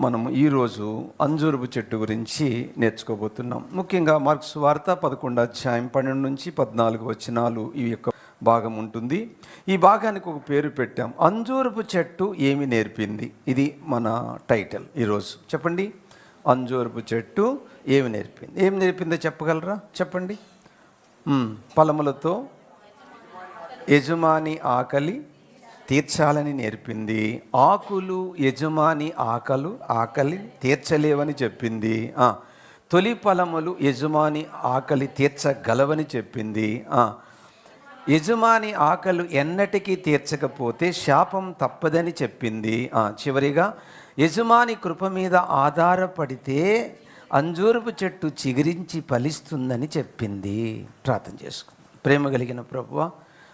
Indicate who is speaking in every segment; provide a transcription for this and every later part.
Speaker 1: మనము ఈరోజు అంజూరపు చెట్టు గురించి నేర్చుకోబోతున్నాం. ముఖ్యంగా మార్క్స్ వార్త పదకొండు అధ్యాయం పన్నెండు నుంచి పద్నాలుగు వచనాలు ఈ యొక్క భాగం ఉంటుంది. ఈ భాగానికి ఒక పేరు పెట్టాం. అంజూరపు చెట్టు ఏమి నేర్పింది? ఇది మన టైటిల్ ఈరోజు చెప్పండి. అంజూరపు చెట్టు ఏమి నేర్పింది? ఏమి నేర్పిందో చెప్పగలరా? చెప్పండి. మ్మ్. ఫలములతో యజమాని ఆకలి తీర్చాలని నేర్పింది. ఆకులు యజమాని ఆకలు ఆకలి తీర్చలేవని చెప్పింది. తొలి ఫలములు యజమాని ఆకలి తీర్చగలవని చెప్పింది. యజమాని ఆకలు ఎన్నటికీ తీర్చకపోతే శాపం తప్పదని చెప్పింది. చివరిగా యజమాని కృప మీద ఆధారపడితే అంజూరపు చెట్టు చిగురించి ఫలిస్తుందని చెప్పింది. ప్రార్థన చేసుకుంది. ప్రేమ కలిగిన ప్రభువ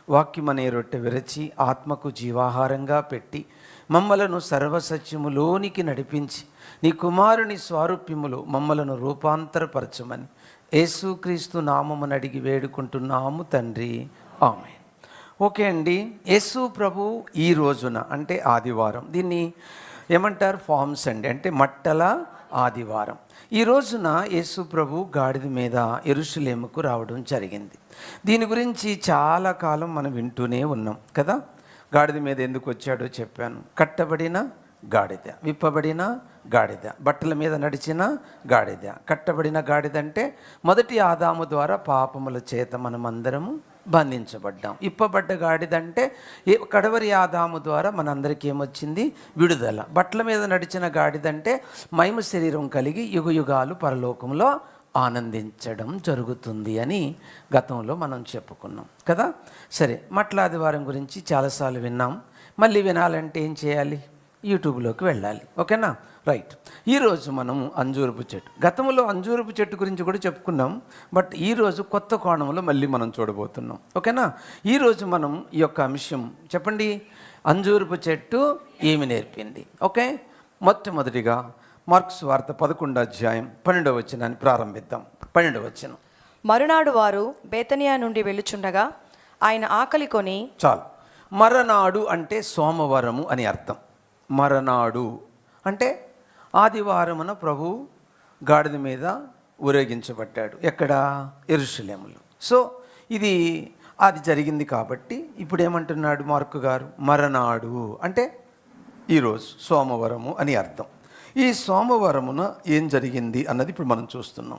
Speaker 1: వాక్యమనే రొట్టె విరచి ఆత్మకు జీవాహారంగా పెట్టి మమ్మలను సర్వసత్యములోనికి నడిపించి నీ కుమారుని స్వారూప్యములో మమ్మలను రూపాంతరపరచమని యేసుక్రీస్తు నామమును అడిగి వేడుకుంటున్నాము తండ్రి. ఆమె ఓకే అండి యేసు ప్రభు ఈ రోజున అంటే ఆదివారం దీన్ని ఏమంటారు? ఫార్మ్స్ అండి. అంటే మట్టల ఆదివారం. ఈ రోజున యేసు ప్రభు గాడిద మీద ఎరుషులేముకు రావడం జరిగింది. దీని గురించి చాలా కాలం మనం వింటూనే ఉన్నాం కదా? గాడిద మీద ఎందుకు వచ్చాడో చెప్పాను. కట్టబడిన గాడిద విప్పబడిన గాడిద బట్టల మీద నడిచిన గాడిద. కట్టబడిన గాడిద అంటే మొదటి ఆదాము ద్వారా పాపముల చేత మనమందరము బంధించబడ్డాం. ఇప్పబడ్డ గాడిదంటే కడవరి ఆదాము ద్వారా మనందరికీ ఏమొచ్చింది? విడుదల. బట్టల మీద నడిచిన గాడిదంటే మైమ శరీరం కలిగి యుగ యుగాలు పరలోకంలో ఆనందించడం జరుగుతుంది అని గతంలో మనం చెప్పుకున్నాం కదా? సరే మట్ల ఆదివారం గురించి చాలాసార్లు విన్నాం. మళ్ళీ వినాలంటే ఏం చేయాలి? యూట్యూబ్లోకి వెళ్ళాలి. ఓకేనా? రైట్. ఈరోజు మనం అంజూరపు చెట్టు. గతంలో అంజూరపు చెట్టు గురించి కూడా చెప్పుకున్నాం. బట్ ఈరోజు కొత్త కోణంలో మళ్ళీ మనం చూడబోతున్నాం. ఓకేనా? ఈరోజు మనం ఈ యొక్క అంశం చెప్పండి. అంజూరపు చెట్టు ఏమి నేర్పింది? ఓకే? మొట్టమొదటిగా మార్క్స్ వార్త పదకొండు అధ్యాయం పన్నెండవ వచనాన్ని ప్రారంభిద్దాం. పన్నెండవ వచనం.
Speaker 2: మరునాడు వారు బేతనియా నుండి వెళ్ళుచుండగా ఆయన ఆకలి కొని
Speaker 1: చాలు. మరనాడు అంటే సోమవారము అని అర్థం. మరనాడు. అంటే ఆదివారమున ప్రభు గాడిద మీద ఊరేగించబడ్డాడు. ఎక్కడ? ఎరుషలేములో. సో ఇది అది జరిగింది కాబట్టి ఇప్పుడు ఏమంటున్నాడు మార్కు గారు? మరనాడు. అంటే ఈరోజు సోమవారము అని అర్థం. ఈ సోమవారమున ఏం జరిగింది అన్నది ఇప్పుడు మనం చూస్తున్నాం.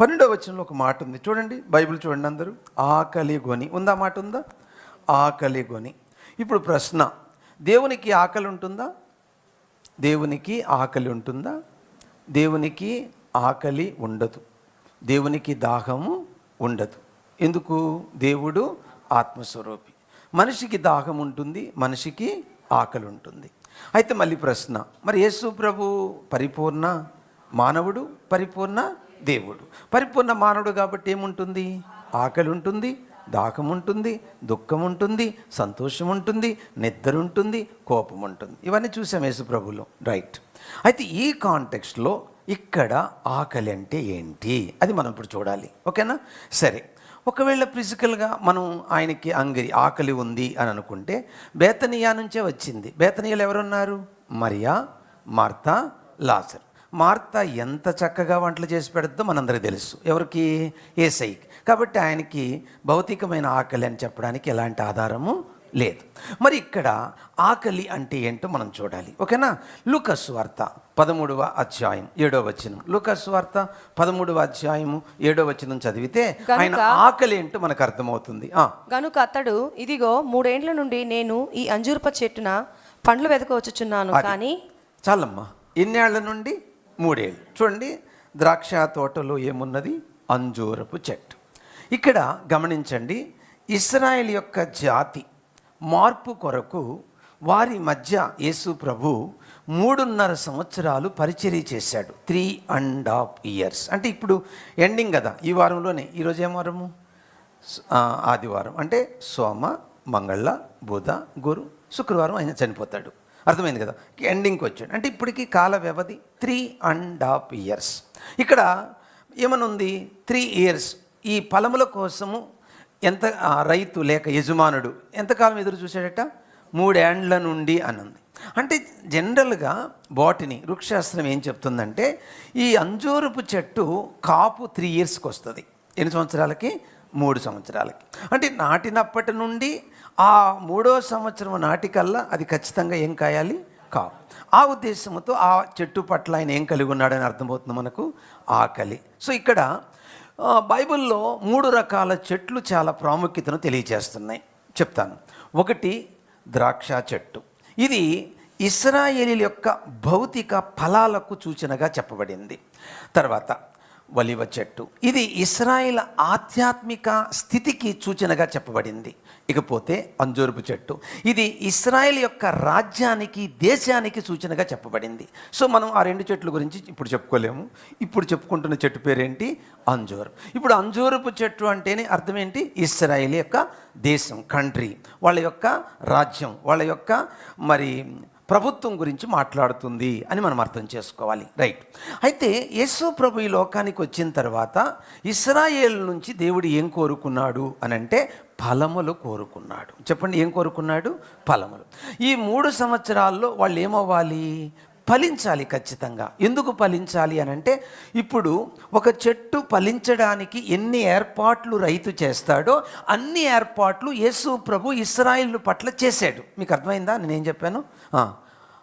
Speaker 1: పన్నెండవ వచనంలో ఒక మాట ఉంది. చూడండి బైబిల్ చూడండి అందరూ. ఆకలి గొని ఉందా మాట ఉందా? ఆకలి గొని ఇప్పుడు ప్రశ్న దేవునికి ఆకలి ఉంటుందా? దేవునికి ఆకలి ఉంటుందా? దేవునికి ఆకలి ఉండదు. దేవునికి దాహము ఉండదు. ఎందుకు? దేవుడు ఆత్మస్వరూపి. మనిషికి దాహం ఉంటుంది మనిషికి ఆకలి ఉంటుంది. అయితే మళ్ళీ ప్రశ్న మరి యేసు ప్రభు పరిపూర్ణ మానవుడు పరిపూర్ణ దేవుడు? పరిపూర్ణ మానవుడు కాబట్టి ఏముంటుంది? ఆకలి ఉంటుంది దాహం ఉంటుంది దుఃఖం ఉంటుంది సంతోషం ఉంటుంది నిద్ర ఉంటుంది కోపం ఉంటుంది ఇవన్నీ చూసాం యేసు ప్రభులో రైట్. అయితే ఈ కాంటెక్స్ట్లో ఇక్కడ ఆకలి అంటే ఏంటి? అది మనం ఇప్పుడు చూడాలి. ఓకేనా? సరే. ఒకవేళ ఫిజికల్గా మనం ఆయనకి అంగరి ఆకలి ఉంది అని అనుకుంటే బేతనియా నుంచే వచ్చింది. బేతనియాలు ఎవరున్నారు? మరియా మార్తా లాసర్ మార్త ఎంత చక్కగా వంటలు చేసి పెడద్దో మనందరికీ తెలుసు. ఎవరికి? ఏసైకి. కాబట్టి ఆయనకి భౌతికమైన ఆకలి అని చెప్పడానికి ఎలాంటి ఆధారము లేదు. మరి ఇక్కడ ఆకలి అంటే ఏంటో మనం చూడాలి. ఓకేనా? లూకస్ వార్త పదమూడవ అధ్యాయం ఏడవ వచనం. లూకస్ వార్త పదమూడవ అధ్యాయము ఏడవ వచనం చదివితే ఆయన ఆకలి ఏంటో మనకు అర్థమవుతుంది.
Speaker 2: గనుక అతడు ఇదిగో మూడేండ్ల నుండి నేను ఈ అంజూరప చెట్టున పండ్లు వెతకవచ్చుచున్నాను కానీ
Speaker 1: చాలమ్మా. ఎన్నేళ్ళ నుండి మూడేళ్ళు. చూడండి ద్రాక్ష తోటలో ఏమున్నది? అంజూరపు చెట్టు. ఇక్కడ గమనించండి ఇస్రాయేల్ యొక్క జాతి మార్పు కొరకు వారి మధ్య యేసు ప్రభు మూడున్నర సంవత్సరాలు పరిచర్య చేశాడు. Three and half years. అంటే ఇప్పుడు ఎండింగ్ కదా ఈ వారంలోనే. ఈరోజు ఏం వారము? ఆదివారం. అంటే సోమ మంగళ బుధ గురు శుక్రవారం ఆయన చనిపోతాడు. అర్థమైంది కదా? ఎండింగ్కి వచ్చాడు. అంటే ఇప్పటికీ కాల వ్యవధి త్రీ అండ్ హాఫ్ ఇయర్స్. ఇక్కడ ఏమనుంది? Three years. ఈ ఫలముల కోసము ఎంత రైతు లేక యజమానుడు ఎంతకాలం ఎదురు చూశాడట? మూడేండ్ల నుండి అని ఉంది అంటే జనరల్గా బాటిని వృక్షశాస్త్రం ఏం చెప్తుందంటే ఈ అంజూరపు చెట్టు కాపు త్రీ ఇయర్స్కి వస్తుంది. ఎన్ని సంవత్సరాలకి? మూడు సంవత్సరాలకి. అంటే నాటినప్పటి నుండి ఆ మూడో సంవత్సరం నాటికల్లా అది ఖచ్చితంగా ఏం కాయాలి? కావు. ఆ ఉద్దేశంతో ఆ చెట్టు పట్ల ఆయన ఏం కలిగి ఉన్నాడని అర్థమవుతుంది మనకు? ఆకలి. సో ఇక్కడ బైబిల్లో మూడు రకాల చెట్లు చాలా ప్రాముఖ్యతను తెలియజేస్తున్నాయి. చెప్తాను. ఒకటి ద్రాక్ష చెట్టు. ఇది ఇస్రాయేలీల యొక్క భౌతిక ఫలాలకు సూచనగా చెప్పబడింది. తర్వాత వలివ చెట్టు. ఇది ఇస్రాయిల్ ఆధ్యాత్మిక స్థితికి సూచనగా చెప్పబడింది. ఇకపోతే అంజూరపు చెట్టు. ఇది ఇస్రాయెల్ యొక్క రాజ్యానికి దేశానికి సూచనగా చెప్పబడింది. సో మనం ఆ రెండు చెట్ల గురించి ఇప్పుడు చెప్పుకోలేము. ఇప్పుడు చెప్పుకుంటున్న చెట్టు పేరేంటి? అంజూరం. ఇప్పుడు అంజూరపు చెట్టు అంటేనే అర్థం ఏంటి? ఇస్రాయెల్ యొక్క దేశం కంట్రీ వాళ్ళ యొక్క రాజ్యం వాళ్ళ యొక్క మరి ప్రభుత్వం గురించి మాట్లాడుతుంది అని మనం అర్థం చేసుకోవాలి. రైట్. అయితే యేసు ప్రభు ఈ లోకానికి వచ్చిన తర్వాత ఇస్రాయేల్ నుంచి దేవుడు ఏం కోరుకున్నాడు అని అంటే ఫలములు కోరుకున్నాడు. చెప్పండి ఏం కోరుకున్నాడు? ఫలములు. ఈ మూడు సంవత్సరాల్లో వాళ్ళు ఏమవ్వాలి ఫలించాలి ఖచ్చితంగా. ఎందుకు ఫలించాలి అని అంటే ఇప్పుడు ఒక చెట్టు ఫలించడానికి ఎన్ని ఏర్పాట్లు రైతు చేస్తాడో అన్ని ఏర్పాట్లు యేసు ప్రభు ఇస్రాయిల్ పట్ల చేశాడు. మీకు అర్థమైందా? నేనేం చెప్పాను?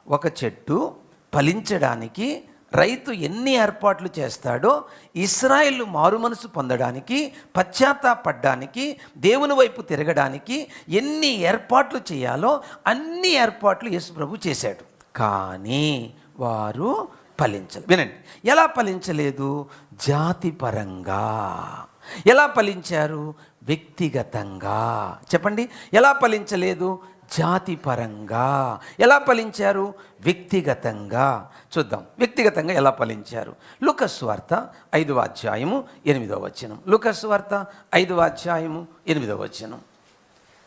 Speaker 1: ఒక చెట్టు ఫలించడానికి రైతు ఎన్ని ఏర్పాట్లు చేస్తాడో ఇస్రాయిల్ మారుమనసు పొందడానికి పశ్చాత్తాపడ్డానికి దేవుని వైపు తిరగడానికి ఎన్ని ఏర్పాట్లు చేయాలో అన్ని ఏర్పాట్లు యేసుప్రభు చేశాడు. కానీ వారు ఫలించలేదు వినండి. ఎలా ఫలించలేదు? జాతిపరంగా. ఎలా ఫలించారు? వ్యక్తిగతంగా. చెప్పండి. ఎలా ఫలించలేదు? జాతి పరంగా ఎలా ఫలించారు వ్యక్తిగతంగా. చూద్దాం. వ్యక్తిగతంగా ఎలా ఫలించారు లుకస్ వార్త ఐదవ అధ్యాయము ఎనిమిదవ వచనం. లుకస్ వార్త ఐదవ అధ్యాయము ఎనిమిదవ వచనం.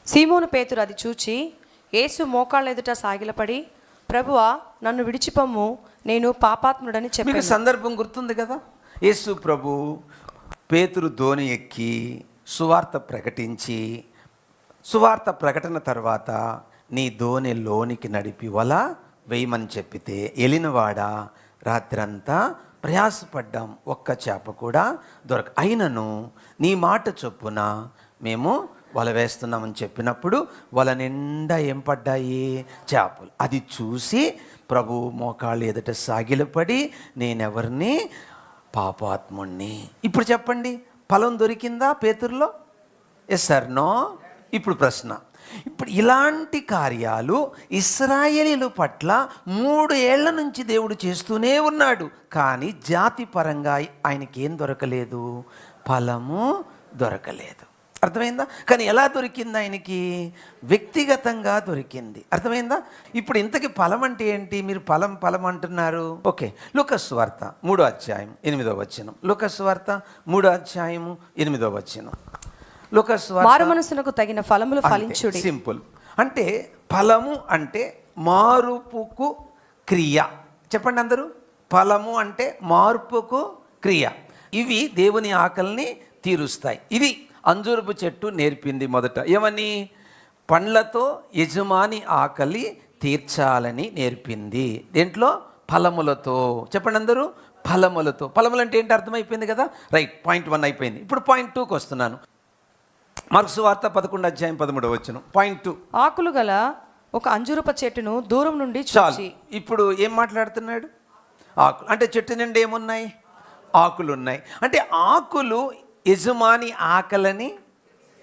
Speaker 2: సీమోను పేతురు అది చూచి యేసు మోకాళ్ళ ఎదుట సాగిలపడి ప్రభువా నన్ను విడిచిపమ్ము నేను పాపాత్ముడని
Speaker 1: మీకు
Speaker 2: చెప్పాను
Speaker 1: సందర్భం గుర్తుంది కదా? యేసు ప్రభు పేతురు ధోని ఎక్కి సువార్త ప్రకటించి సువార్త ప్రకటన తర్వాత నీ ధోని లోనికి నడిపి వల వేయమని చెప్పితే ఎలినవాడా రాత్రంతా ప్రయాసపడ్డాం. ఒక్క చేప కూడా దొరక అయినను నీ మాట చొప్పున మేము వల వేస్తున్నామని చెప్పినప్పుడు వల నిండా ఏం పడ్డాయి? చేపలు. అది చూసి ప్రభు మోకాళ్ళు ఎదుట సాగిలపడి నేనెవరిని? పాపాత్ముణ్ణి. ఇప్పుడు చెప్పండి. ఫలం దొరికిందా పేతుర్లో? ఎస్ సార్ నో ఇప్పుడు ప్రశ్న. ఇప్పుడు ఇలాంటి కార్యాలు ఇస్రాయేలీల పట్ల మూడు ఏళ్ళ నుంచి దేవుడు చేస్తూనే ఉన్నాడు. కానీ జాతి పరంగా ఆయనకి ఏం దొరకలేదు. ఫలము దొరకలేదు. అర్థమైందా? కానీ ఎలా దొరికింది ఆయనకి? వ్యక్తిగతంగా దొరికింది. అర్థమైందా? ఇప్పుడు ఇంతకి ఫలం అంటే ఏంటి? మీరు ఫలం ఫలం అంటున్నారు. ఓకే. లుకస్ వార్త మూడో అధ్యాయం ఎనిమిదో వచ్చినం లుకస్ వార్త మూడో అధ్యాయము ఎనిమిదో వచ్చినం లుకస్
Speaker 2: మారు మనసునకు తగిన ఫలములు ఫలించుడి.
Speaker 1: సింపుల్. అంటే ఫలము అంటే మారుపుకు క్రియ. చెప్పండి అందరూ. ఫలము అంటే మార్పుకు క్రియ. ఇవి దేవుని ఆకలిని తీరుస్తాయి. ఇది అంజూరపు చెట్టు నేర్పింది మొదట. ఏమని? పండ్లతో యజమాని ఆకలి తీర్చాలని నేర్పింది. దేంట్లో? ఫలములతో. చెప్పండి అందరూ. ఫలములతో. ఫలములు అంటే ఏంటి? అర్థమైపోయింది కదా? రైట్ పాయింట్ వన్ అయిపోయింది. ఇప్పుడు పాయింట్ టూకి వస్తున్నాను. మార్క్స్ వార్త పదకొండు అధ్యాయం పదమూడవ వచ్చును పాయింట్ టూ
Speaker 2: ఆకులు గల ఒక అంజురప చెట్టును దూరం నుండి
Speaker 1: చాలు.
Speaker 2: చూచి.
Speaker 1: ఇప్పుడు ఏం మాట్లాడుతున్నాడు? ఆకులు. అంటే చెట్టు నిండా ఏమున్నాయి? ఆకులు ఉన్నాయి అంటే ఆకులు యజమాని ఆకలని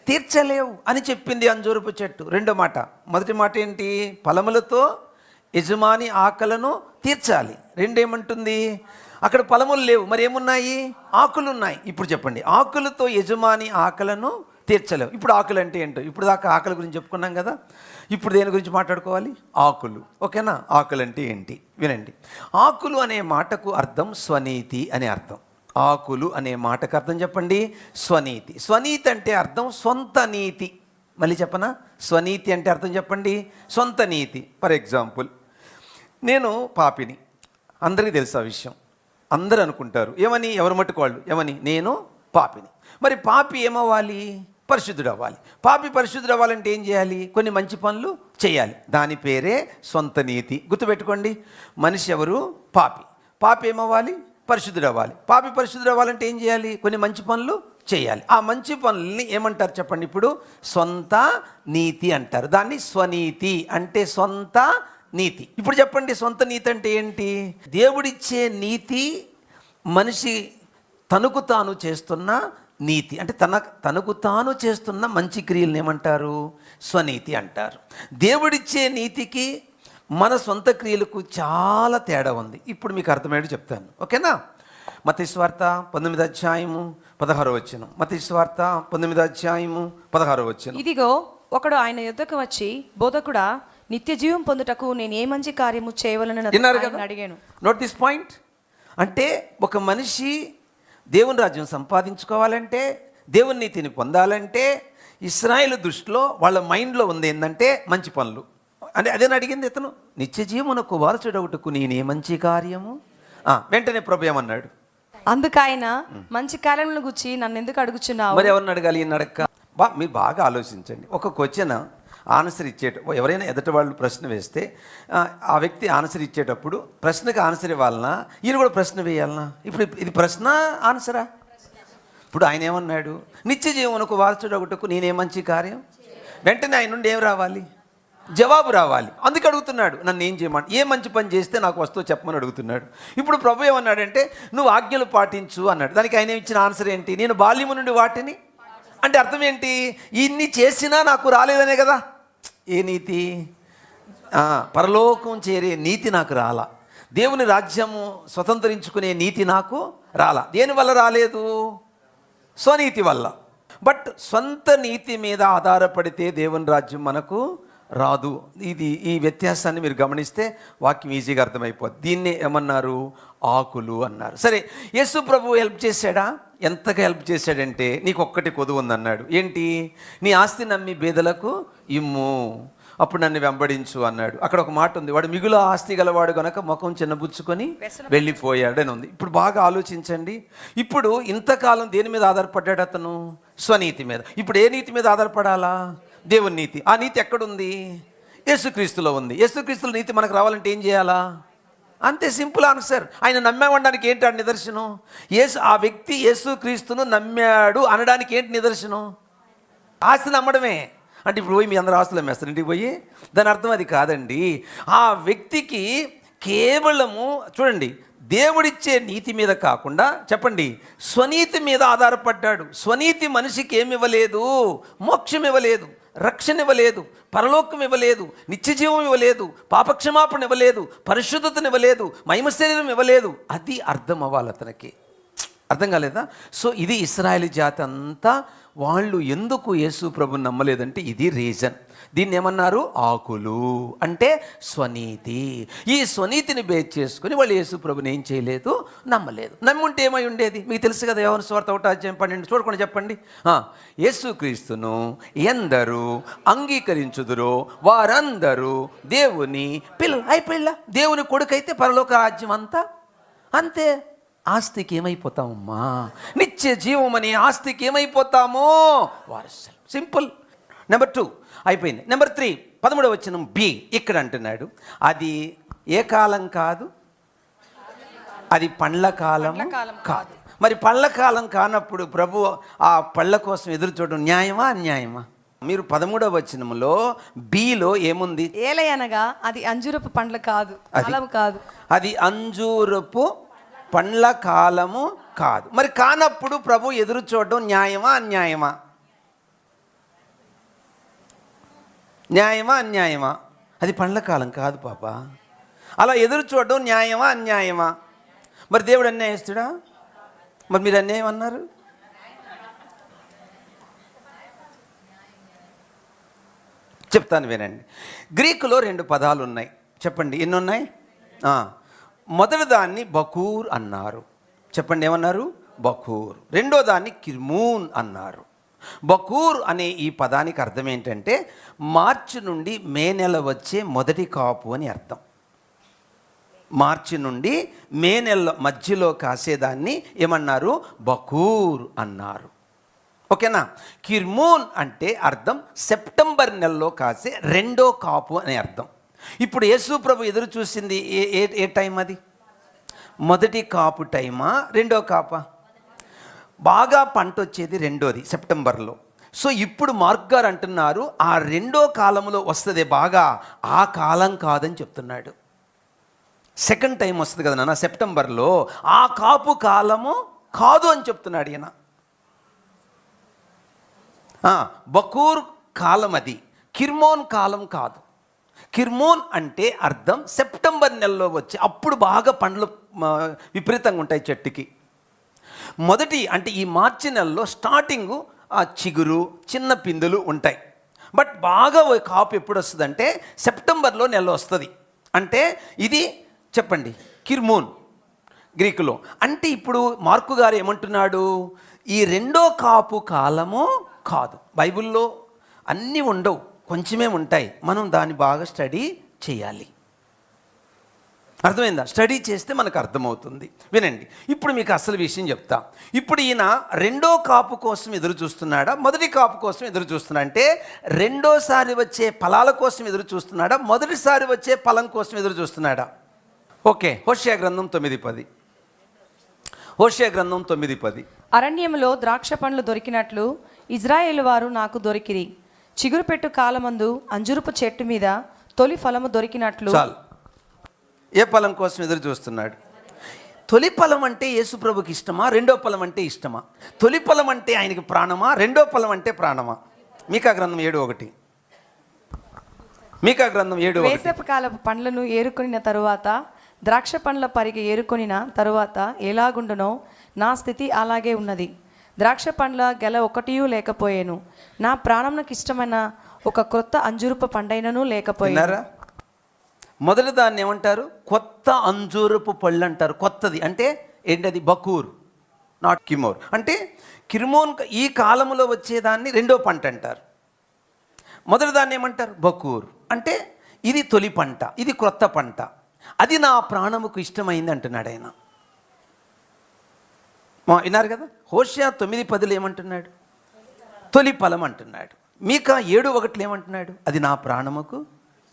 Speaker 1: తీర్చలేవు అని చెప్పింది అంజూరపు చెట్టు. రెండో మాట. మొదటి మాట ఏంటి? ఫలములతో యజమాని ఆకలను తీర్చాలి. రెండేమంటుంది? అక్కడ ఫలములు లేవు. మరి ఏమున్నాయి? ఆకులు ఉన్నాయి ఇప్పుడు చెప్పండి. ఆకులతో యజమాని ఆకలను తీర్చలేవు. ఇప్పుడు ఆకులు అంటే ఏంటో? ఇప్పుడు దాకా ఆకలి గురించి చెప్పుకున్నాం కదా. ఇప్పుడు దేని గురించి మాట్లాడుకోవాలి? ఆకులు. ఓకేనా? ఆకులు అంటే ఏంటి? వినండి. ఆకులు అనే మాటకు అర్థం స్వనీతి అనే అర్థం. ఆకులు అనే మాటకు అర్థం చెప్పండి. స్వనీతి. స్వనీతి అంటే అర్థం సొంత నీతి. మళ్ళీ చెప్పనా? స్వనీతి అంటే అర్థం చెప్పండి. సొంత నీతి. ఫర్ ఎగ్జాంపుల్ నేను పాపిని. అందరికీ తెలుసు ఆ విషయం. అందరూ అనుకుంటారు ఏమని? ఎవరు మట్టుకు వాళ్ళు? ఏమని? నేను పాపిని. మరి పాపి ఏమవ్వాలి? పరిశుద్ధుడు అవ్వాలి పాపి పరిశుద్ధుడు అవ్వాలంటే ఏం చేయాలి? కొన్ని మంచి పనులు చేయాలి. దాని పేరే సొంత నీతి. గుర్తుపెట్టుకోండి మనిషి ఎవరు? పాపి. పాపి ఏమవ్వాలి? పరిశుద్ధుడు అవ్వాలి పాపి పరిశుద్ధుడు అవ్వాలంటే ఏం చేయాలి? కొన్ని మంచి పనులు చేయాలి. ఆ మంచి పనుల్ని ఏమంటారు చెప్పండి ఇప్పుడు? సొంత నీతి అంటారు. దాన్ని స్వనీతి అంటే సొంత నీతి. ఇప్పుడు చెప్పండి సొంత నీతి అంటే ఏంటి? దేవుడిచ్చే నీతి మనిషి తనకు తాను చేస్తున్న నీతి అంటే తన తనకు తాను చేస్తున్న మంచి క్రియలను ఏమంటారు? స్వనీతి అంటారు. దేవుడిచ్చే నీతికి మన సొంత క్రియలకు చాలా తేడా ఉంది. ఇప్పుడు మీకు అర్థమయ్యేది చెప్తాను. ఓకేనా? మతీశ్వార్త పంతొమ్మిది అధ్యాయము పదహారో వచ్చిన మతీశ్వార్త పంతొమ్మిది అధ్యాయము పదహారో వచ్చిన
Speaker 2: ఇదిగో ఒకడు ఆయన యుద్ధకు వచ్చి బోధకుడా నిత్య జీవం పొందుటకు నేను ఏ మంచి కార్యము
Speaker 1: కదా?
Speaker 2: అడిగాను.
Speaker 1: నోట్ దిస్ పాయింట్ అంటే ఒక మనిషి దేవుని రాజ్యం సంపాదించుకోవాలంటే దేవుని నీతిని పొందాలంటే ఇస్రాయేల్ దృష్టిలో వాళ్ళ మైండ్లో ఉంది ఏంటంటే మంచి పనులు. అంటే అదేనా అడిగింది ఇతను నిత్య జీవనకు వారసుడవుటకు నేనే మంచి కార్యము? వెంటనే ప్రభు ఏమన్నాడు?
Speaker 2: అందుకు ఆయన మంచి కార్యములను గుచ్చి నన్ను ఎందుకు అడుగుచున్నావు?
Speaker 1: మరి ఎవరిని అడగాలి అడక్క బా మీరు బాగా ఆలోచించండి. ఒక క్వశ్చన్ ఆన్సర్ ఇచ్చేట ఎవరైనా ఎదుటి వాళ్ళు ప్రశ్న వేస్తే ఆ, వ్యక్తి ఆన్సర్ ఇచ్చేటప్పుడు ప్రశ్నకు ఆన్సర్ ఇవ్వాలనా? ఈయన కూడా ప్రశ్న వేయాలనా? ఇప్పుడు ఇది ప్రశ్న ఆన్సరా? ఇప్పుడు ఆయన ఏమన్నాడు? నిత్య జీవనకు వారసుడు ఒకటకు నేనే మంచి కార్యం? వెంటనే ఆయన నుండి ఏం రావాలి? జవాబు రావాలి. అందుకు అడుగుతున్నాడు నన్ను ఏం చేయమని. ఏ మంచి పని చేస్తే నాకు వస్తువు చెప్పమని అడుగుతున్నాడు. ఇప్పుడు ప్రభు ఏమన్నాడంటే నువ్వు ఆజ్ఞలు పాటించు అన్నాడు. దానికి ఆయన ఇచ్చిన ఆన్సర్ ఏంటి? నేను బాల్యము నుండి వాటిని. అంటే అర్థం ఏంటి? ఇన్ని చేసినా నాకు రాలేదనే కదా. ఏ నీతి? పరలోకం చేరే నీతి నాకు రాలా. దేవుని రాజ్యము స్వతంత్రించుకునే నీతి నాకు రాలా. దేనివల్ల రాలేదు? స్వనీతి వల్ల. బట్ సొంత నీతి మీద ఆధారపడితే దేవుని రాజ్యం మనకు రాదు. ఇది ఈ వ్యత్యాసాన్ని మీరు గమనిస్తే వాక్యం ఈజీగా అర్థమైపోద్ది. దీన్నే ఏమన్నారు? ఆకులు అన్నారు. సరే యేసు ప్రభు హెల్ప్ చేశాడా? ఎంతగా హెల్ప్ చేశాడంటే నీకు ఒక్కటి కొదువు ఉందన్నాడు. ఏంటి? నీ ఆస్తి నమ్మి బేదలకు ఇమ్ము అప్పుడు నన్ను వెంబడించు అన్నాడు. అక్కడ ఒక మాట ఉంది వాడు మిగులు ఆస్తి గలవాడు గనక ముఖం చిన్నబుచ్చుకొని వెళ్ళిపోయాడని ఉంది. ఇప్పుడు బాగా ఆలోచించండి. ఇప్పుడు ఇంతకాలం దేని మీద ఆధారపడ్డాడు అతను? స్వనీతి మీద. ఇప్పుడు ఏ నీతి మీద ఆధారపడాలా? దేవుని నీతి. ఆ నీతి ఎక్కడుంది? యేసుక్రీస్తులో ఉంది. యేసుక్రీస్తుల నీతి మనకు రావాలంటే ఏం చేయాలా? అంతే సింపుల్ ఆన్సర్. ఆయన నమ్మామనడానికి ఏంటి ఆ నిదర్శనం? యేసు ఆ వ్యక్తి యేసుక్రీస్తును నమ్మాడు అనడానికి ఏంటి నిదర్శనం? ఆస్తి నమ్మడమే. అంటే ఇప్పుడు పోయి మీ అందరు ఆస్తులు అమ్మేస్తారు. ఇంటికి పోయి దాని అర్థం అది కాదండి. ఆ వ్యక్తికి కేవలము చూడండి దేవుడిచ్చే నీతి మీద కాకుండా చెప్పండి స్వనీతి మీద ఆధారపడ్డాడు. స్వనీతి మనిషికి ఏమి ఇవ్వలేదు మోక్షం ఇవ్వలేదు రక్షణ ఇవ్వలేదు పరలోకం ఇవ్వలేదు నిత్యజీవం ఇవ్వలేదు పాపక్షమాపణ ఇవ్వలేదు పరిశుద్ధతను ఇవ్వలేదు మహిమ శరీరం ఇవ్వలేదు అది అర్థం అవ్వాలి అతనికి. అర్థం కాలేదా? సో ఇది ఇస్రాయేల్ జాతి అంతా వాళ్ళు ఎందుకు యేసు ప్రభు నమ్మలేదంటే ఇది రీజన్. దీన్ని ఏమన్నారు? ఆకులు. అంటే స్వనీతి. ఈ స్వనీతిని బేస్ చేసుకుని వాళ్ళు యేసు ప్రభుని ఏం చేయలేదు? నమ్మలేదు. నమ్ముంటే ఏమై ఉండేది? మీకు తెలుసు కదా ఎవరి స్వార్థ ఒకటి అధ్యాయం పన్నెండు. చూడకుండా చెప్పండి. యేసుక్రీస్తును ఎందరూ అంగీకరించుదురో వారందరూ దేవుని పిల్ల. అయిపోయిలా దేవుని కొడుకైతే పరలోక రాజ్యం అంతా? అంతే. ఆస్తికి ఏమైపోతామమ్మా నిత్య జీవం అనే ఆస్తికి ఏమైపోతామో వారసులు సింపుల్. నెంబర్ టూ అయిపోయింది. నెంబర్ త్రీ పదమూడవ వచ్చిన బి ఇక్కడ అంటున్నాడు. అది ఏ కాలం కాదు? అది పండ్ల కాలం కాదు. మరి పళ్ళ కాలం కానప్పుడు ప్రభు ఆ పళ్ళ కోసం ఎదురు చూడడం న్యాయమా అన్యాయమా? మీరు పదమూడవ వచనములో బిలో ఏముంది?
Speaker 2: ఏలయనగా అది అంజురపు పండ్ల కాదు కాదు.
Speaker 1: అది అంజూరపు పండ్ల కాలము కాదు. మరి కానప్పుడు ప్రభు ఎదురు చూడడం న్యాయమా అన్యాయమా? న్యాయమా అన్యాయమా? అది పండ్ల కాలం కాదు పాప. అలా ఎదురు చూడడం న్యాయమా అన్యాయమా? మరి దేవుడు అన్యాయస్తుడా మరి మీరు అన్యాయం అన్నారు? చెప్తాను వినండి. గ్రీకులో రెండు పదాలు ఉన్నాయి. చెప్పండి ఎన్ని ఉన్నాయి? మొదటి దాన్ని బకూర్ అన్నారు. చెప్పండి ఏమన్నారు? బకూర్. రెండో దాన్ని కిర్మూన్ అన్నారు. బకూర్ అనే ఈ పదానికి అర్థం ఏంటంటే మార్చి నుండి మే నెల వచ్చే మొదటి కాపు అని అర్థం. మార్చి నుండి మే నెల మధ్యలో కాసేదాన్ని ఏమన్నారు? బకూర్ అన్నారు. ఓకేనా? కిర్మూన్ అంటే అర్థం సెప్టెంబర్ నెలలో కాసే రెండో కాపు అనే అర్థం. ఇప్పుడు యేసు ప్రభు ఎదురు చూసింది ఏ ఏ ఏ టైం అది? మొదటి కాపు టైమా? రెండో కాపా? బాగా పంట వచ్చేది రెండోది సెప్టెంబర్లో. సో ఇప్పుడు మార్క్ గారు అంటున్నారు ఆ రెండో కాలంలో వస్తుంది బాగా ఆ కాలం కాదని చెప్తున్నాడు. సెకండ్ టైం వస్తుంది కదా నాన్న సెప్టెంబర్లో. ఆ కాపు కాలము కాదు అని చెప్తున్నాడు ఈయన. బకూర్ కాలం అది కిర్మోన్ కాలం కాదు. కిర్మోన్ అంటే అర్థం సెప్టెంబర్ నెలలో వచ్చి అప్పుడు బాగా పండ్లు విపరీతంగా ఉంటాయి చెట్టుకి. మొదటి అంటే ఈ మార్చి నెలలో స్టార్టింగు ఆ చిగురు చిన్న పిందులు ఉంటాయి. బట్ బాగా కాపు ఎప్పుడు వస్తుందంటే సెప్టెంబర్లో నెల వస్తుంది. అంటే ఇది చెప్పండి కిర్మూన్ గ్రీకులో. అంటే ఇప్పుడు మార్కు గారు ఏమంటున్నాడు? ఈ రెండో కాపు కాలము కాదు. బైబిల్లో అన్నీ ఉండవు. కొంచెమే ఉంటాయి. మనం దాన్ని బాగా స్టడీ చేయాలి. అర్థమైందా? స్టడీ చేస్తే మనకు అర్థమవుతుంది. వినండి. ఇప్పుడు మీకు అసలు విషయం చెప్తా. ఇప్పుడు ఈయన రెండో కాపు కోసం ఎదురు చూస్తున్నాడా? మొదటి కాపు కోసం ఎదురు చూస్తున్నాడా అంటే రెండోసారి వచ్చే ఫలాల కోసం ఎదురు చూస్తున్నాడా? మొదటిసారి వచ్చే ఫలం కోసం ఎదురు చూస్తున్నాడా? ఓకే. హోషియా గ్రంథం తొమ్మిది పది. హోషియా గ్రంథం తొమ్మిది పది.
Speaker 2: అరణ్యంలో ద్రాక్ష పండ్లు దొరికినట్లు ఇజ్రాయేల్ వారు నాకు దొరికిరి. చిగురు పెట్టు కాలమందు అంజురుపు చెట్టు మీద తొలి ఫలము దొరికినట్లు
Speaker 1: చాలు. ఏ ఫలం కోసం ఎదురు చూస్తున్నాడు? తొలి ఫలం అంటే యేసుప్రభుకి ఇష్టమా? రెండో ఫలం అంటే ఇష్టమా? తొలి ఫలం అంటే ఆయనకి ప్రాణమా? రెండో ఫలం అంటే ప్రాణమా? మీకా గ్రంథం ఏడు ఒకటి. మీకా గ్రంథం ఏడు ఒకటి.
Speaker 2: వేసపు కాలపు పండ్లను ఏరుకొనిన తరువాత ద్రాక్ష పండ్ల పరిగె ఏరుకొనిన తరువాత ఎలాగుండునో నా స్థితి అలాగే ఉన్నది. ద్రాక్ష పండ్ల గెల ఒకటియూ లేకపోయాను. నా ప్రాణంకు ఇష్టమైన ఒక క్రొత్త అంజురుప పండైనను
Speaker 1: లేకపోయినారా మొదటి దాన్ని ఏమంటారు? కొత్త అంజూరపు పళ్ళు అంటారు కొత్తది. అంటే ఏంటది? బకూర్. నాట్ కిమోర్. అంటే కిర్మోన్ ఈ కాలంలో వచ్చేదాన్ని రెండో పంట అంటారు. మొదటి దాన్ని ఏమంటారు? బకూర్. అంటే ఇది తొలి పంట. ఇది క్రొత్త పంట. అది నా ప్రాణముకు ఇష్టమైంది అంటున్నాడు ఆయన. విన్నారు కదా? హోషియా తొమ్మిది పదులు ఏమంటున్నాడు? తొలి ఫలం అంటున్నాడు. మీక ఏడు ఒకట్లు ఏమంటున్నాడు? అది నా ప్రాణముకు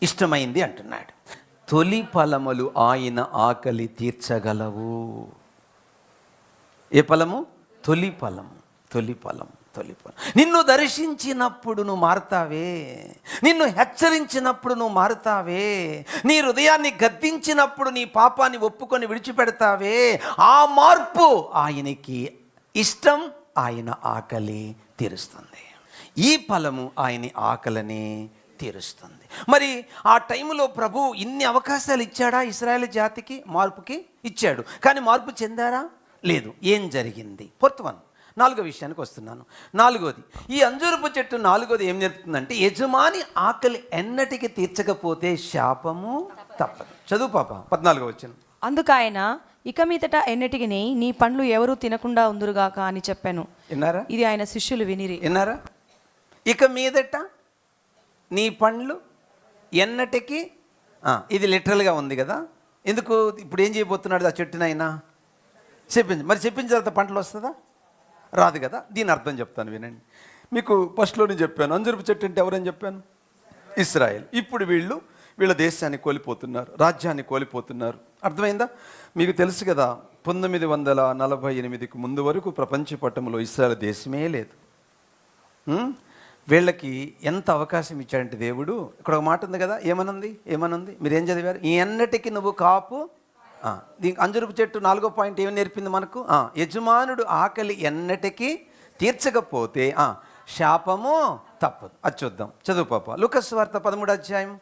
Speaker 1: ఇష్టమైంది అంటున్నాడు. తొలి ఫలములు ఆయన ఆకలి తీర్చగలవు. ఏ ఫలము? తొలి ఫలము తొలి ఫలము. తొలి నిన్ను దర్శించినప్పుడు నువ్వు మారుతావే. నిన్ను హెచ్చరించినప్పుడు నువ్వు మారుతావే. నీ హృదయాన్ని గద్దించినప్పుడు నీ పాపాన్ని ఒప్పుకొని విడిచిపెడతావే. ఆ మార్పు ఆయనకి ఇష్టం ఆయన ఆకలి తీరుస్తుంది. ఈ ఫలము ఆయన ఆకలిని తీరుస్తుంది. మరి ఆ టైంలో ప్రభు ఇన్ని అవకాశాలు ఇచ్చాడా ఇస్రాయేల్ జాతికి? మార్పుకి ఇచ్చాడు. కానీ మార్పు చెందారా? లేదు. ఏం జరిగింది? Fourth one. నాలుగో విషయానికి వస్తున్నాను. నాలుగోది ఈ అంజూరపు చెట్టు నాలుగోది ఏం నేర్పుతుందంటే యజమాని ఆకలి ఎన్నటికి తీర్చకపోతే శాపము తప్పదు. చదువు పాప పద్నాలుగో వచ్చిన
Speaker 2: అందుకు ఆయన ఇక మీదట ఎన్నటికి నీ పండ్లు ఎవరూ తినకుండా ఉందురుగాక అని చెప్పాను.
Speaker 1: విన్నారా?
Speaker 2: ఇది ఆయన శిష్యులు వినిరి.
Speaker 1: విన్నారా? ఇక మీదట నీ పండ్లు ఎన్నటికి ఇది లిటరల్గా ఉంది కదా. ఎందుకు? ఇప్పుడు ఏం చేయబోతున్నాడు ఆ చెట్టునైనా? చెప్పింది మరి చెప్పించిన తర్వాత పంటలు వస్తుందా? రాదు కదా? దీని అర్థం చెప్తాను వినండి. మీకు ఫస్ట్లోనే చెప్పాను. అంజరుపు చెట్టు అంటే ఎవరని చెప్పాను? ఇస్రాయెల్. ఇప్పుడు వీళ్ళు వీళ్ళ దేశాన్ని కోల్పోతున్నారు రాజ్యాన్ని కోల్పోతున్నారు. అర్థమైందా? మీకు తెలుసు కదా పంతొమ్మిది వందల నలభై ఎనిమిదికి ముందు వరకు ప్రపంచ పట్టంలో ఇస్రాయల్ దేశమే లేదు. వీళ్ళకి ఎంత అవకాశం ఇచ్చాడంటే దేవుడు ఇక్కడ ఒక మాట ఉంది కదా ఏమనుంది? ఏమనుంది? మీరు ఏం చదివారు? ఈ ఎన్నటికి నువ్వు కాపు దీనికి అంజరుపు చెట్టు నాలుగో పాయింట్ ఏమి నేర్పింది మనకు? ఆ, యజమానుడు ఆకలి ఎన్నటికి తీర్చకపోతే శాపము తప్పదు. అది చూద్దాం. చదువు పాప. లుకస్ వార్త పదమూడు అధ్యాయం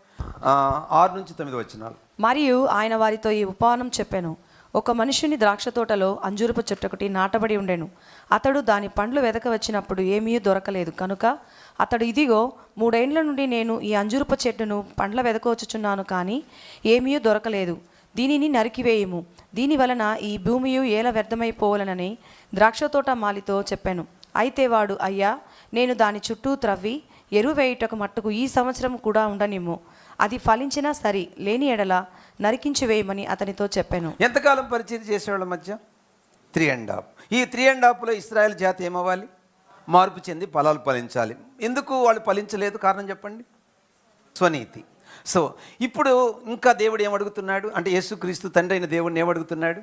Speaker 1: ఆరు నుంచి తొమ్మిది వచ్చినాలు
Speaker 2: మరియు ఆయన వారితో ఈ ఉపమానం చెప్పాను. ఒక మనుషుని ద్రాక్ష తోటలో అంజూరపు చెట్టు ఒకటి నాటబడి ఉండెను. అతడు దాని పండ్లు వెదక వచ్చినప్పుడు ఏమీ దొరకలేదు. కనుక అతడు ఇదిగో మూడేండ్ల నుండి నేను ఈ అంజూరపు చెట్టును పండ్ల వెదకవచ్చుచున్నాను కానీ ఏమీ దొరకలేదు. దీనిని నరికివేయము. దీని వలన ఈ భూమియు ఏల వ్యర్థమైపోవాలనని ద్రాక్ష తోట మాలితో చెప్పాను. అయితే వాడు అయ్యా నేను దాని చుట్టూ త్రవ్వి ఎరువు వేయుటకు మట్టుకు ఈ సంవత్సరం కూడా ఉండనిమ్ము. అది ఫలించినా సరి లేని ఎడల నరికించి వేయమని అతనితో చెప్పాను.
Speaker 1: ఎంతకాలం పరిచయం చేసేవాళ్ళ మధ్య? Three and half. ఈ త్రీ అండ్ హాఫ్లో ఇస్రాయల్ జాతి ఏమవ్వాలి? మార్పు చెంది ఫలాలు ఫలించాలి. ఎందుకు వాళ్ళు ఫలించలేదు? కారణం చెప్పండి. స్వనీతి. సో ఇప్పుడు ఇంకా దేవుడు ఏమడుగుతున్నాడు? అంటే యేసుక్రీస్తు తండ్రి అయిన దేవుడిని ఏమడుగుతున్నాడు?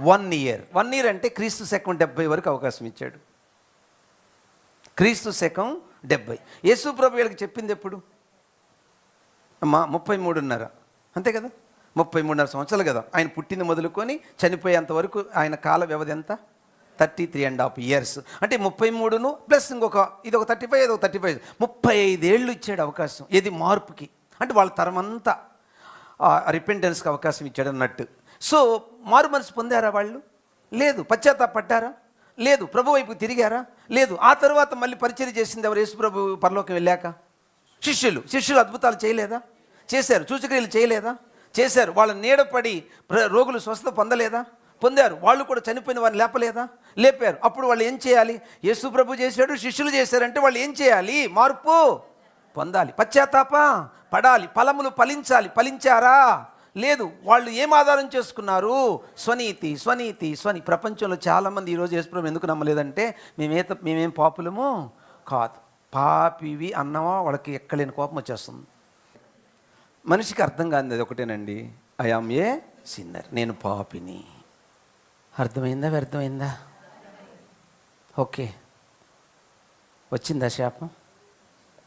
Speaker 1: వన్ ఇయర్ వన్ ఇయర్ అంటే క్రీస్తు శకం డెబ్బై వరకు అవకాశం ఇచ్చాడు. క్రీస్తు శకం డెబ్బై. యేసు ప్రభు వీళ్ళకి చెప్పింది ఎప్పుడు? అమ్మా ముప్పై మూడున్నర. అంతే కదా? ముప్పై మూడున్నర సంవత్సరాలు కదా. ఆయన పుట్టింది మొదలుకొని చనిపోయేంత వరకు ఆయన కాల వ్యవధి ఎంత? Thirty three and half years. అంటే ముప్పై మూడును ప్లస్ ఇంకొక ఇది ఒక థర్టీ ఫైవ్ ఇది ఒక థర్టీ ఫైవ్. ముప్పై ఐదేళ్ళు ఇచ్చాడు అవకాశం. ఏది? మార్పుకి. అంటే వాళ్ళ తరమంతా రిపెంటెన్స్కి అవకాశం ఇచ్చాడు అన్నట్టు సో మారు మనసు పొందారా వాళ్ళు? లేదు. పశ్చాత్తాపడ్డారా? లేదు. ప్రభు వైపు తిరిగారా? లేదు. ఆ తర్వాత మళ్ళీ పరిచయం చేసింది ఎవరు? యేసు పరలోకి వెళ్ళాక? శిష్యులు. శిష్యులు అద్భుతాలు చేయలేదా? చేశారు. సూచక్రియలు చేయలేదా? చేశారు. వాళ్ళ నీడపడి ప్ర- రోగులు స్వస్థత పొందలేదా? పొందారు. వాళ్ళు కూడా చనిపోయిన వారిని లేపలేదా? లేపారు. అప్పుడు వాళ్ళు ఏం చేయాలి? యేసు ప్రభు చేశాడు శిష్యులు చేశారంటే వాళ్ళు ఏం చేయాలి? మార్పు. పొందాలి. పశ్చాత్తాప. పడాలి. ఫలములు ఫలించాలి. ఫలించారా? లేదు. వాళ్ళు ఏం ఆధారం చేసుకున్నారు? స్వనీతి స్వనీతి స్వని. ప్రపంచంలో చాలామంది ఈరోజు యేసుప్రభు ఎందుకు నమ్మలేదంటే మేమే మేమేం పాపులము? కాదు. పాపివి అన్నమా? వాళ్ళకి ఎక్కలేని కోపం వచ్చేస్తుంది. మనిషికి అర్థం కాదు అది ఒకటేనండి. I am a sinner. నేను పాపిని. అర్థమైందా? వ్యర్థమైందా? ఓకే. వచ్చిందా శాపం?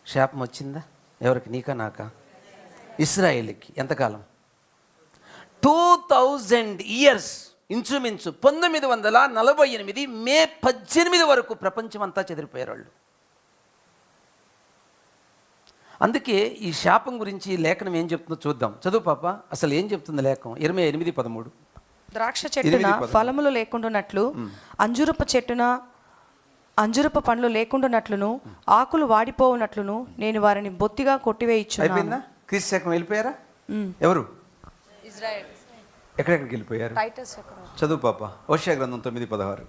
Speaker 1: శాపం వచ్చిందా? ఎవరికి? నీకా నాకా? ఇస్రాయేల్కి. ఎంతకాలం? టూ థౌజండ్ ఇయర్స్ ఇంచుమించు పంతొమ్మిది వందల నలభై ఎనిమిది మే పద్దెనిమిది వరకు ప్రపంచం అంతా చెదిరిపోయారు వాళ్ళు అందుకే ఈ శాపం గురించి లేఖనం ఏం చెప్తుందో చూద్దాం. చదువు పాప అసలు ఏం చెప్తుంది లేఖం? ఇరవై ఎనిమిది పదమూడు.
Speaker 2: ద్రాక్ష చెట్టున. ఫలములు లేకుండానట్లు అంజురపు చెట్టున అంజురపు పండ్లు లేకుండానట్లును ఆకులు వాడిపోవునట్లును నేను వారిని బొత్తిగా కొట్టివేయిచున్నాను.
Speaker 1: అయిపోయిందా? క్రీస్తు శాఖం వెళ్ళిపోయారా? ఎవరు? ఎక్కడెక్కడికి వెళ్ళిపోయారు? చదువు పాప. ఓషియా గ్రంథం తొమ్మిది పదహారు.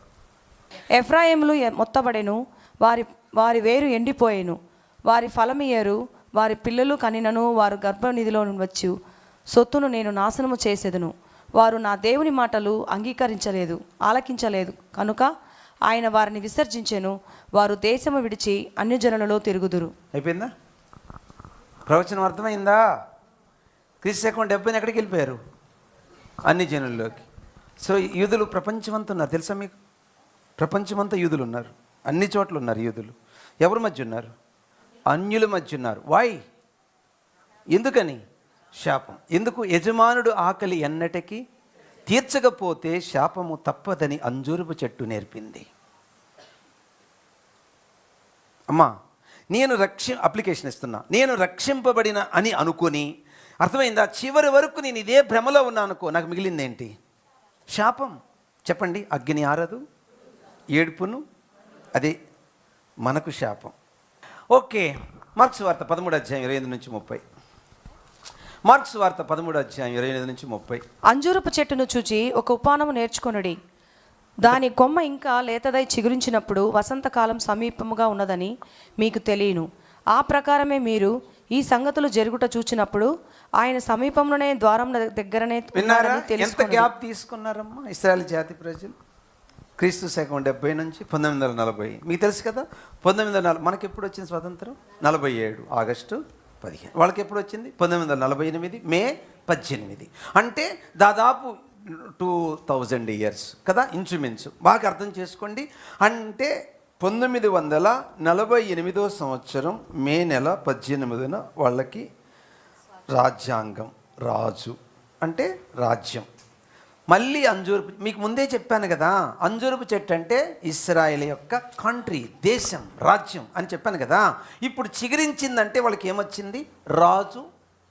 Speaker 2: ఎఫ్రాయిములు మొత్తబడెను వారి వారి వేరు ఎండిపోయెను. వారి ఫలమియ్యరు వారి పిల్లలు కనినను వారు గర్భనిధిలో వచ్చు సొత్తును నేను నాశనము చేసేదను. వారు నా దేవుని మాటలు అంగీకరించలేదు ఆలకించలేదు. కనుక ఆయన వారిని విసర్జించెను. వారు దేశము విడిచి అన్యజనులలో తిరుగుదురు.
Speaker 1: అయిపోయిందా? ప్రవచనం అర్థమైందా? క్రీస్తు శకం డెబ్బైని ఎక్కడికి వెళ్ళిపోయారు? అన్ని జనుల్లోకి. సో యూదులు ప్రపంచమంతా ఉన్నారు తెలుసా మీకు? ప్రపంచమంతా యూదులు ఉన్నారు అన్ని చోట్ల ఉన్నారు యూదులు. ఎవరి మధ్య ఉన్నారు? అన్యుల మధ్య ఉన్నారు. వాయ్ ఎందుకని? శాపం. ఎందుకు? యజమానుడు ఆకలి ఎన్నటికీ? తీర్చకపోతే శాపము తప్పదని అంజూరపు చెట్టు నేర్పింది. అమ్మా నేను రక్షి అప్లికేషన్ ఇస్తున్నా. నేను రక్షింపబడిన అని అనుకొని అర్థమైందా? చివరి వరకు నేను ఇదే భ్రమలో ఉన్నా అనుకో నాకు మిగిలింది ఏంటి శాపం. చెప్పండి అగ్ని ఆరదు ఏడుపును అది మనకు శాపం. ఓకే మార్క్స్ వార్త పదమూడు అధ్యాయం ఇరవై ఎనిమిది నుంచి ముప్పై. మార్క్స్ వార్త పదమూడు అధ్యాయం ఇరవై ఎనిమిది నుంచి ముప్పై.
Speaker 2: అంజూరపు చెట్టును చూచి ఒక ఉపానము నేర్చుకొనుడి. దాని కొమ్మ ఇంకా లేతదై చిగురించినప్పుడు వసంతకాలం సమీపముగా ఉన్నదని మీకు తెలియను. ఆ ప్రకారమే మీరు ఈ సంగతులు జరుగుట చూచినప్పుడు ఆయన సమీపంలోనే ద్వారం దగ్గరనే
Speaker 1: విన్నారా? ఎంత. గ్యాప్ తీసుకున్నారమ్మా ఇస్రాయల్ జాతి ప్రజలు? క్రీస్తు శకం డెబ్బై నుంచి పంతొమ్మిది వందల నలభై. మీకు తెలుసు కదా? పంతొమ్మిది వందల నలభై మనకి ఎప్పుడు వచ్చింది స్వాతంత్రం? నలభై ఏడు ఆగస్టు. పదిహేను. వాళ్ళకి ఎప్పుడు వచ్చింది? పంతొమ్మిది వందల నలభై ఎనిమిది మే పద్దెనిమిది. అంటే దాదాపు టూ థౌజండ్ ఇయర్స్ కదా ఇంచుమించు. బాగా అర్థం చేసుకోండి. అంటే పంతొమ్మిది వందల నలభై ఎనిమిదో సంవత్సరం మే నెల పద్దెనిమిదిన వాళ్ళకి రాజ్యాంగం రాజు అంటే రాజ్యం. మళ్ళీ అంజూరుపు మీకు ముందే చెప్పాను కదా అంజూరపు చెట్టు అంటే ఇస్రాయల్ యొక్క కంట్రీ దేశం రాజ్యం అని చెప్పాను కదా. ఇప్పుడు చిగురించిందంటే వాళ్ళకి ఏమొచ్చింది? రాజు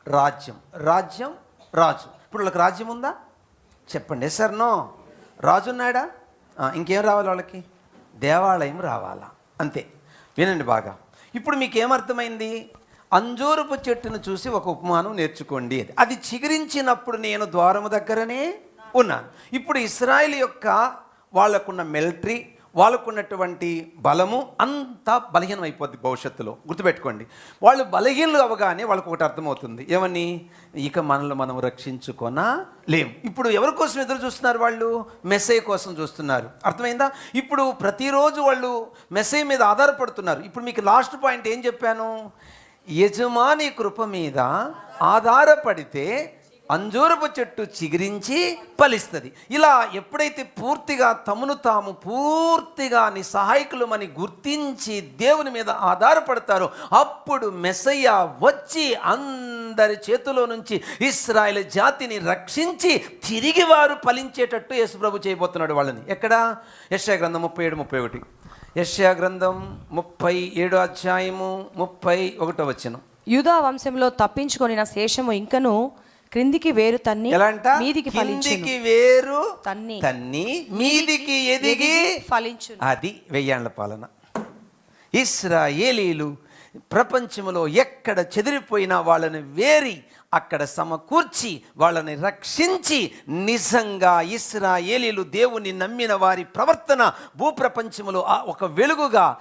Speaker 1: రాజ్యం. రాజ్యం రాజు. ఇప్పుడు వాళ్ళకి రాజ్యం ఉందా? చెప్పండి. సార్ నో రాజున్నాడా ఇంకేం రావాలి వాళ్ళకి? దేవాలయం రావాలా? అంతే. వినండి బాగా. ఇప్పుడు మీకు ఏమర్థమైంది? అంజూరపు చెట్టును చూసి ఒక ఉపమానం నేర్చుకోండి. అది. అది చిగురించినప్పుడు నేను ద్వారము దగ్గరనే ఉన్నాను ఇప్పుడు ఇస్రాయిల్ యొక్క వాళ్ళకున్న మిలిటరీ వాళ్ళకున్నటువంటి బలము అంతా బలహీనం అయిపోద్ది భవిష్యత్తులో. గుర్తుపెట్టుకోండి. వాళ్ళు బలహీనలు అవగానే వాళ్ళకు ఒకటి అర్థమవుతుంది. ఏమని? ఇక మనల్ని మనం రక్షించుకొన లేం ఇప్పుడు ఎవరి కోసం ఎదురు చూస్తున్నారు వాళ్ళు? మెస్సే కోసం చూస్తున్నారు. అర్థమైందా? ఇప్పుడు ప్రతిరోజు వాళ్ళు మెస్సే మీద ఆధారపడుతున్నారు. ఇప్పుడు మీకు లాస్ట్ పాయింట్ ఏం చెప్పాను? యజమాని కృప మీద ఆధారపడితే అంజూరపు చెట్టు చిగురించి ఫలిస్తుంది. ఇలా ఎప్పుడైతే పూర్తిగా తమను తాము పూర్తిగా నిస్సహాయకులమని గుర్తించి దేవుని మీద ఆధారపడతారో అప్పుడు మెస్సయ్య వచ్చి అందరి చేతిలో నుంచి ఇస్రాయల్ జాతిని రక్షించి తిరిగి వారు ఫలించేటట్టు యేసుప్రభు చేయబోతున్నాడు వాళ్ళని. ఎక్కడ? యశ్యా గ్రంథం ముప్పై ఏడు ముప్పై ఒకటి. యశ్యా గ్రంథం ముప్పై ఏడు అధ్యాయము ముప్పై ఒకటో వచ్చిన
Speaker 2: యూదా వంశంలో తప్పించుకొనిన శేషము ఇంకను క్రిందికి వేరు తన్ని మీదికి ఫలించును.
Speaker 1: కిందికి వేరు
Speaker 2: తన్ని.
Speaker 1: తన్ని మీదికి ఎదిగి
Speaker 2: ఫలించును.
Speaker 1: అది వెయ్యాళ్ళ పాలన. ఇస్రాయేలీలు ప్రపంచంలో ఎక్కడ చెదిరిపోయినా వాళ్ళని వేరి అక్కడ సమకూర్చి వాళ్ళని రక్షించి నిజంగా ఇస్రాయేలీలు దేవుని నమ్మిన వారి ప్రవర్తన భూప్రపంచములో ఆ ఒక వెలుగుగా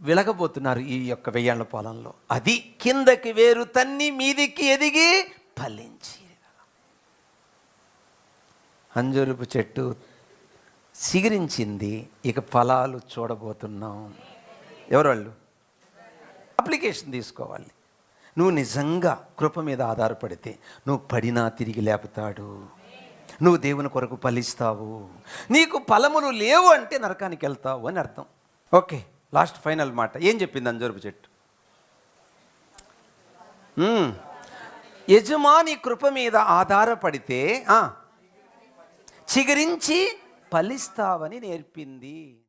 Speaker 1: వెలగబోతున్నారు ఈ యొక్క వెయ్యాళ్ళ పాలనలో. అది కిందకి వేరు తన్ని మీదికి ఎదిగి ఫలించి అంజూరపు చెట్టు సిగిరించింది ఇక ఫలాలు చూడబోతున్నాం. ఎవరాళ్ళు? అప్లికేషన్ తీసుకోవాలి. నువ్వు నిజంగా కృప మీద ఆధారపడితే నువ్వు పడినా తిరిగి లేపుతాడు. నువ్వు దేవుని కొరకు ఫలిస్తావు. నీకు ఫలములు లేవు అంటే నరకానికి వెళ్తావు అని అర్థం. ఓకే లాస్ట్ ఫైనల్ మాట. ఏం చెప్పింది అంజూరపు చెట్టు? యజమాని కృప మీద ఆధారపడితే చిగురించి ఫలిస్తావని నేర్పింది.